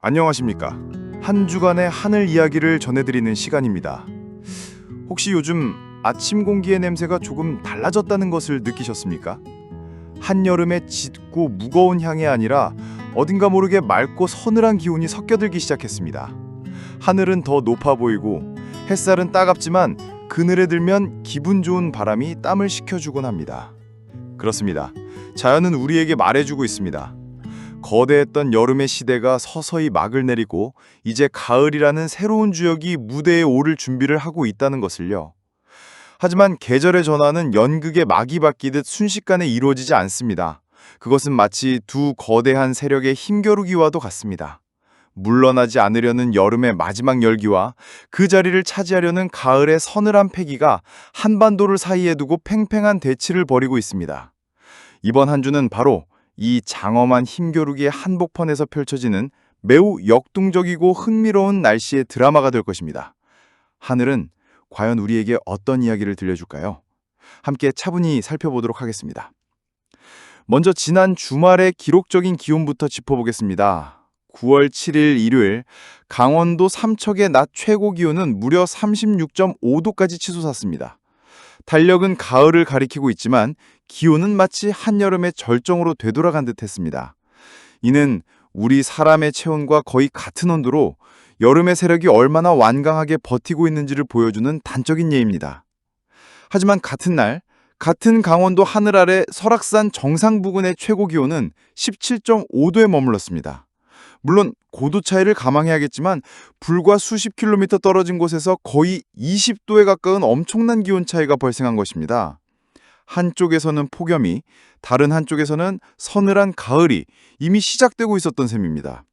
안녕하십니까. 한 주간의 하늘 이야기를 전해드리는 시간입니다. 혹시 요즘 아침 공기의 냄새가 조금 달라졌다는 것을 느끼셨습니까? 한여름의 짙고 무거운 향이 아니라 어딘가 모르게 맑고 서늘한 기운이 섞여들기 시작했습니다. 하늘은 더 높아 보이고 햇살은 따갑지만 그늘에 들면 기분 좋은 바람이 땀을 식혀주곤 합니다. 그렇습니다. 자연은 우리에게 말해주고 있습니다. 거대했던 여름의 시대가 서서히 막을 내리고 이제 가을이라는 새로운 주역이 무대에 오를 준비를 하고 있다는 것을요. 하지만 계절의 전환은 연극의 막이 바뀌듯 순식간에 이루어지지 않습니다. 그것은 마치 두 거대한 세력의 힘겨루기와도 같습니다. 물러나지 않으려는 여름의 마지막 열기와 그 자리를 차지하려는 가을의 서늘한 패기가 한반도를 사이에 두고 팽팽한 대치를 벌이고 있습니다. 이번 한 주는 바로 이 장엄한 힘겨루기의 한복판에서 펼쳐지는 매우 역동적이고 흥미로운 날씨의 드라마가 될 것입니다. 하늘은 과연 우리에게 어떤 이야기를 들려줄까요? 함께 차분히 살펴보도록 하겠습니다. 먼저 지난 주말의 기록적인 기온부터 짚어보겠습니다. 9월 7일 일요일 강원도 삼척의 낮 최고 기온은 무려 36.5도까지 치솟았습니다. 달력은 가을을 가리키고 있지만 기온은 마치 한여름의 절정으로 되돌아간 듯 했습니다. 이는 우리 사람의 체온과 거의 같은 온도로 여름의 세력이 얼마나 완강하게 버티고 있는지를 보여주는 단적인 예입니다. 하지만 같은 날, 같은 강원도 하늘 아래 설악산 정상 부근의 최고 기온은 17.5도에 머물렀습니다. 물론 고도 차이를 감안해야겠지만 불과 수십 킬로미터 떨어진 곳에서 거의 20도에 가까운 엄청난 기온 차이가 발생한 것입니다. 한쪽에서는 폭염이, 다른 한쪽에서는 서늘한 가을이 이미 시작되고 있었던 셈입니다.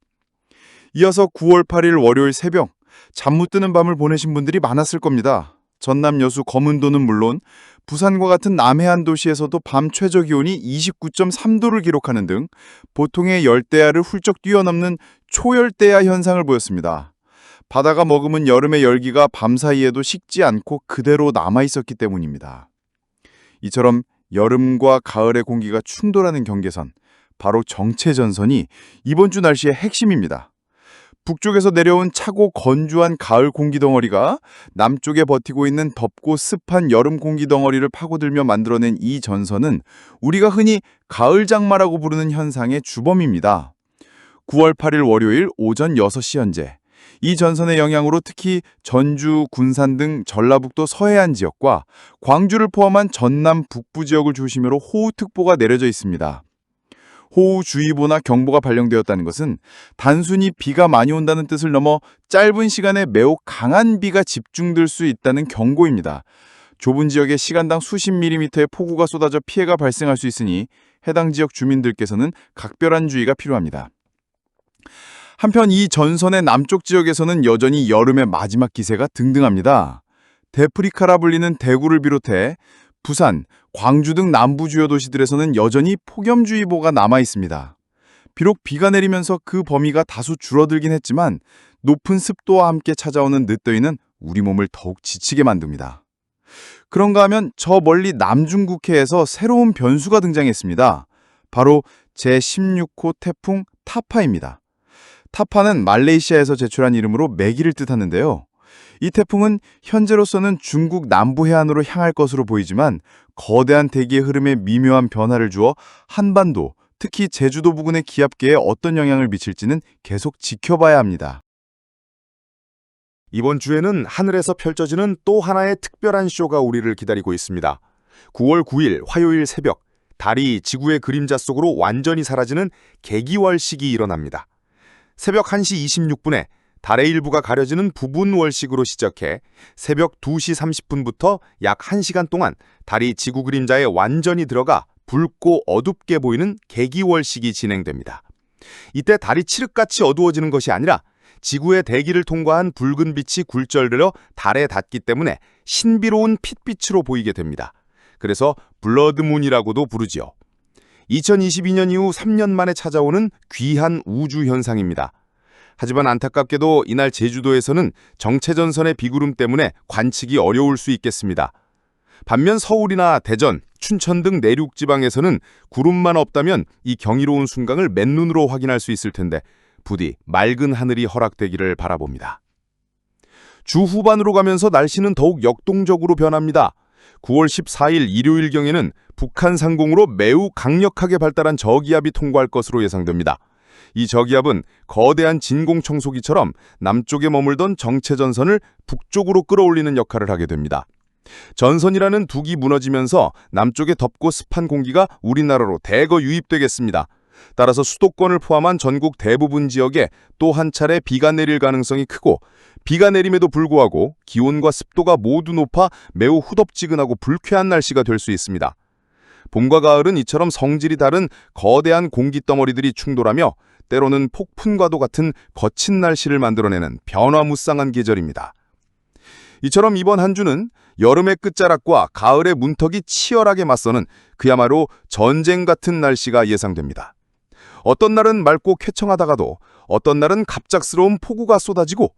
이어서 9월 8일 월요일 새벽, 잠 못 드는 밤을 보내신 분들이 많았을 겁니다. 전남 여수 검은도는 물론 부산과 같은 남해안 도시에서도 밤 최저 기온이 29.3도를 기록하는 등 보통의 열대야를 훌쩍 뛰어넘는 초열대야 현상을 보였습니다. 바다가 머금은 여름의 열기가 밤 사이에도 식지 않고 그대로 남아 있었기 때문입니다. 이처럼 여름과 가을의 공기가 충돌하는 경계선, 바로 정체전선이 이번 주 날씨의 핵심입니다. 북쪽에서 내려온 차고 건조한 가을 공기 덩어리가 남쪽에 버티고 있는 덥고 습한 여름 공기 덩어리를 파고들며 만들어낸 이 전선은 우리가 흔히 가을 장마라고 부르는 현상의 주범입니다. 9월 8일 월요일 오전 6시 현재 이 전선의 영향으로 특히 전주, 군산 등 전라북도 서해안 지역과 광주를 포함한 전남 북부 지역을 중심으로 호우특보가 내려져 있습니다. 호우주의보나 경보가 발령되었다는 것은 단순히 비가 많이 온다는 뜻을 넘어 짧은 시간에 매우 강한 비가 집중될 수 있다는 경고입니다. 좁은 지역에 시간당 수십 밀리미터의 폭우가 쏟아져 피해가 발생할 수 있으니 해당 지역 주민들께서는 각별한 주의가 필요합니다. 한편 이 전선의 남쪽 지역에서는 여전히 여름의 마지막 기세가 등등합니다. 데프리카라 불리는 대구를 비롯해 부산, 광주 등 남부 주요 도시들에서는 여전히 폭염주의보가 남아 있습니다. 비록 비가 내리면서 그 범위가 다소 줄어들긴 했지만 높은 습도와 함께 찾아오는 늦더위는 우리 몸을 더욱 지치게 만듭니다. 그런가 하면 저 멀리 남중국해에서 새로운 변수가 등장했습니다. 바로 제16호 태풍 타파입니다. 타파는 말레이시아에서 제출한 이름으로 매기를 뜻하는데요. 이 태풍은 현재로서는 중국 남부 해안으로 향할 것으로 보이지만 거대한 대기의 흐름에 미묘한 변화를 주어 한반도, 특히 제주도 부근의 기압계에 어떤 영향을 미칠지는 계속 지켜봐야 합니다. 이번 주에는 하늘에서 펼쳐지는 또 하나의 특별한 쇼가 우리를 기다리고 있습니다. 9월 9일 화요일 새벽, 달이 지구의 그림자 속으로 완전히 사라지는 개기월식이 일어납니다. 새벽 1시 26분에 달의 일부가 가려지는 부분 월식으로 시작해 새벽 2시 30분부터 약 1시간 동안 달이 지구 그림자에 완전히 들어가 붉고 어둡게 보이는 개기월식이 진행됩니다. 이때 달이 칠흑같이 어두워지는 것이 아니라 지구의 대기를 통과한 붉은 빛이 굴절되어 달에 닿기 때문에 신비로운 핏빛으로 보이게 됩니다. 그래서 블러드문이라고도 부르지요. 2022년 이후 3년 만에 찾아오는 귀한 우주 현상입니다. 하지만 안타깝게도 이날 제주도에서는 정체전선의 비구름 때문에 관측이 어려울 수 있겠습니다. 반면 서울이나 대전, 춘천 등 내륙 지방에서는 구름만 없다면 이 경이로운 순간을 맨눈으로 확인할 수 있을 텐데 부디 맑은 하늘이 허락되기를 바라봅니다. 주 후반으로 가면서 날씨는 더욱 역동적으로 변합니다. 9월 14일 일요일경에는 북한 상공으로 매우 강력하게 발달한 저기압이 통과할 것으로 예상됩니다. 이 저기압은 거대한 진공 청소기처럼 남쪽에 머물던 정체 전선을 북쪽으로 끌어올리는 역할을 하게 됩니다. 전선이라는 둑이 무너지면서 남쪽의 덥고 습한 공기가 우리나라로 대거 유입되겠습니다. 따라서 수도권을 포함한 전국 대부분 지역에 또 한 차례 비가 내릴 가능성이 크고 비가 내림에도 불구하고 기온과 습도가 모두 높아 매우 후덥지근하고 불쾌한 날씨가 될 수 있습니다. 봄과 가을은 이처럼 성질이 다른 거대한 공기 덩어리들이 충돌하며 때로는 폭풍과도 같은 거친 날씨를 만들어내는 변화무쌍한 계절입니다. 이처럼 이번 한 주는 여름의 끝자락과 가을의 문턱이 치열하게 맞서는 그야말로 전쟁 같은 날씨가 예상됩니다. 어떤 날은 맑고 쾌청하다가도 어떤 날은 갑작스러운 폭우가 쏟아지고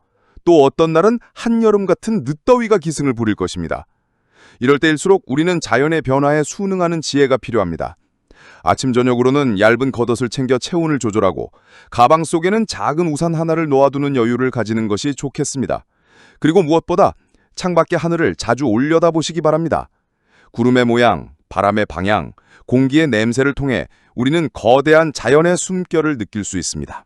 또 어떤 날은 한여름 같은 늦더위가 기승을 부릴 것입니다. 이럴 때일수록 우리는 자연의 변화에 순응하는 지혜가 필요합니다. 아침 저녁으로는 얇은 겉옷을 챙겨 체온을 조절하고 가방 속에는 작은 우산 하나를 놓아두는 여유를 가지는 것이 좋겠습니다. 그리고 무엇보다 창밖의 하늘을 자주 올려다 보시기 바랍니다. 구름의 모양, 바람의 방향, 공기의 냄새를 통해 우리는 거대한 자연의 숨결을 느낄 수 있습니다.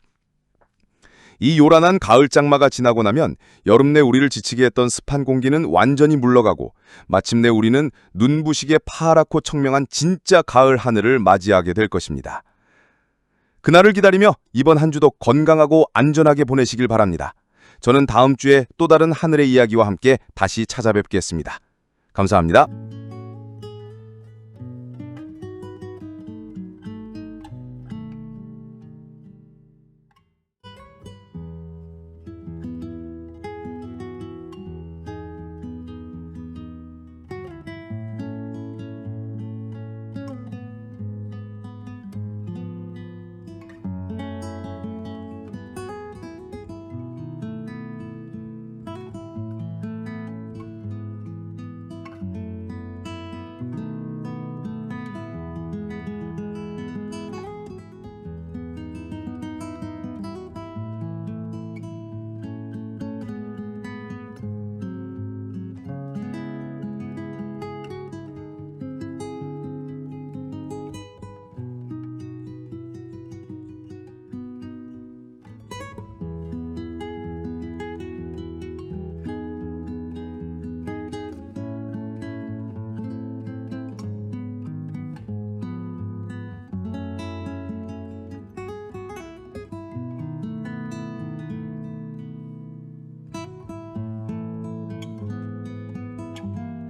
이 요란한 가을 장마가 지나고 나면 여름 내 우리를 지치게 했던 습한 공기는 완전히 물러가고 마침내 우리는 눈부시게 파랗고 청명한 진짜 가을 하늘을 맞이하게 될 것입니다. 그날을 기다리며 이번 한 주도 건강하고 안전하게 보내시길 바랍니다. 저는 다음 주에 또 다른 하늘의 이야기와 함께 다시 찾아뵙겠습니다. 감사합니다.